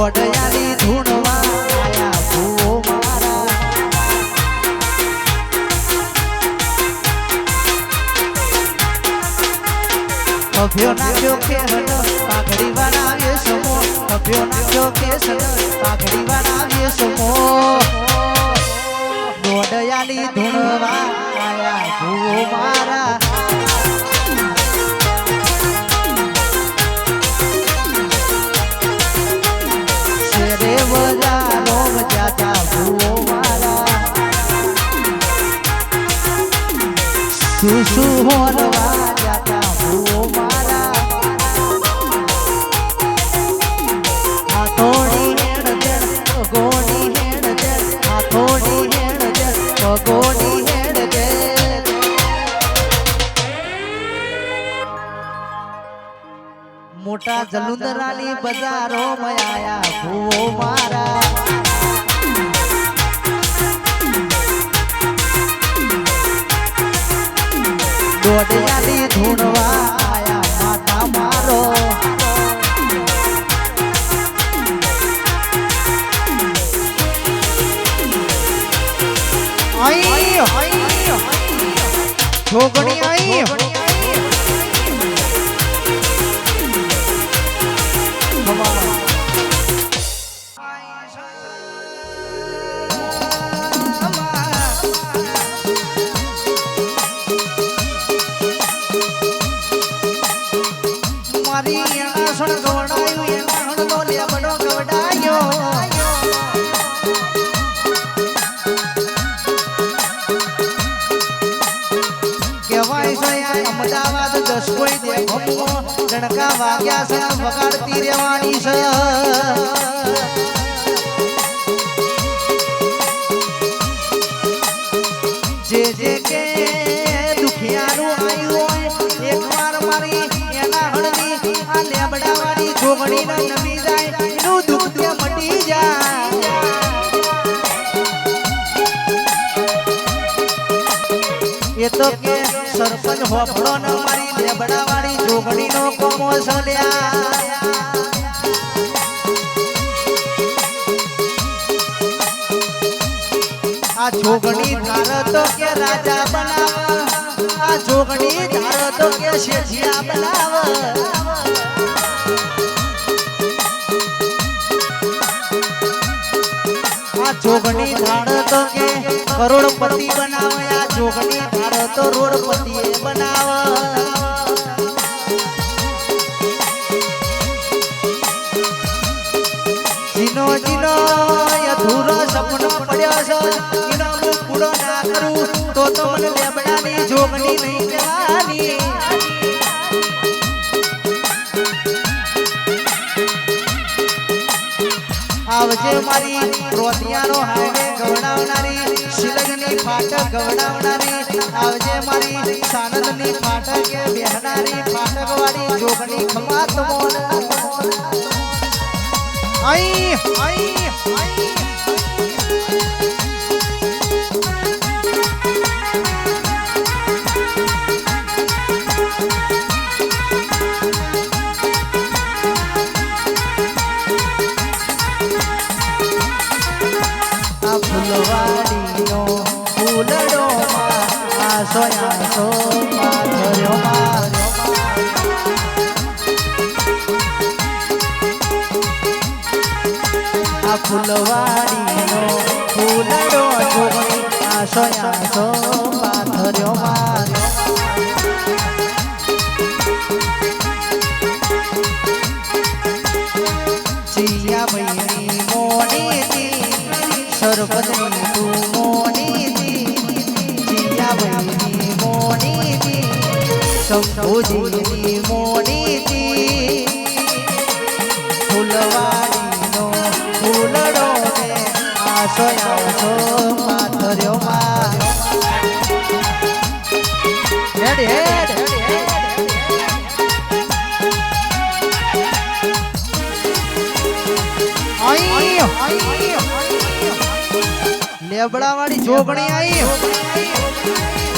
ઓઢયાની ધૂણવા આયા ભૂવો મારા. અભ્યો નાખ્યો કેસ પાઘડી બનાવીએ સમો અભ્યો નાખ્યો કેસ પાઘડી બનાવીએ સમો દોડયાની ધૂણવા આયા ભૂવો મારા. જાતા ભૂવો મારા સુસુ હોરવા જાતા ભૂવો મારા હાથોડી હેડ દેડ પગોડી હેડ દેડ હાથોડી હેડ દેડ મોટા જલુંદરાની બજારો મયાયા ભૂવો મારા દોડયાલી ધૂણવા માથા મારો. આઈ આઈ લડકા વાગ્યા છે વગાડતી રહેવાની છે. જે જે કે દુખિયાનું આવ્યું એ તો કે સરપંચ હોફળો ન મારી, લેબડાવાળી જોગણીનો કોમો સલ્યા આ જોગણી ધાર તો જોગણી તો કે શેઠિયા બનાવ. આ જોગણી ધાર તો કે કરોડપતિ બનાવ જોગણી ધાર તો રોડપતિ બનાવ. જીનો જીનો અધૂરો સપનો પડ્યો છે પૂરો ના કરું, તો તમને લેબડાની જોગણી નહીં લેવાની આવજે મારી રોતિયાનો હાઈવે ગવડાવનારી, શિલગની ફાટક ગવડાવનારી આવજે મારી સાનંદની ફાટક કે બેહનારી ફાટક જોગની ખમાત મોન ફૂલવાડીનો ફૂલડો આ સોયા સો પાથર્યો માર્યો આ ફૂલવાડીનો ફૂલડો પાથર્યો માર્યો શંભુજીની મોડીથી ફૂલવાડીનો ફૂલડો ને આસો આસો પાથર્યો માં હેડ લેબડા વાળી જોગણી આઈ